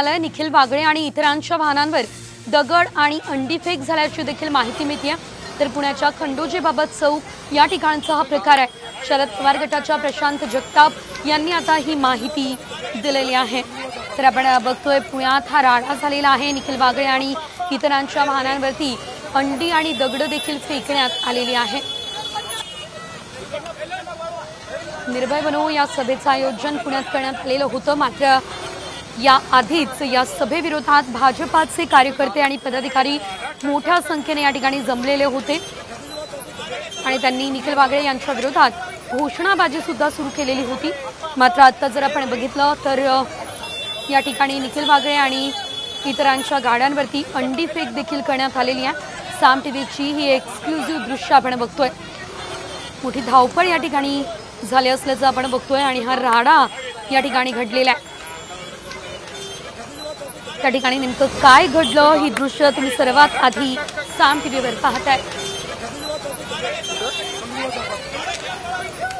मिळालंय निखिल वागळे आणि इतरांच्या वाहनांवर दगड आणि अंडी फेक झाल्याची देखील माहिती मिळते तर पुण्याच्या खंडोजेबाबत चौक या ठिकाणचा हा प्रकार आहे. शरद पवार गटाच्या प्रशांत जगताप यांनी आता ही माहिती दिलेली आहे. तर आपण बघतोय पुण्यात हा राडा झालेला आहे. निखिल वागळे आणि इतरांच्या वाहनांवरती अंडी आणि दगड देखील फेकण्यात आलेली आहे. निर्भय बनो या सभेचं आयोजन पुण्यात करण्यात आलेलं होतं. मात्र या आधीच या सभेविरोधात भाजपाचे कार्यकर्ते आणि पदाधिकारी मोठ्या संख्येने या ठिकाणी जमलेले होते. आणि त्यांनी निखिल वागळे यांच्या विरोधात घोषणाबाजी सुद्धा सुरू केलेली होती. मात्र आत्ता जर आपण बघितलं तर या ठिकाणी निखिल वागळे आणि इतरांच्या गाड्यांवरती अंडी फेक देखील करण्यात आलेली आहे. साम टीव्हीची ही एक्सक्लुझिव्ह दृश्य आपण बघतोय. मोठी धावपळ या ठिकाणी झाली असल्याचं आपण बघतोय आणि हा राडा या ठिकाणी घडलेला आहे. त्या ठिकाणी नेमकं काय घडलं? ही दृश्य तुम्ही सर्वात आधी साम टी व्हीवर पाहताय.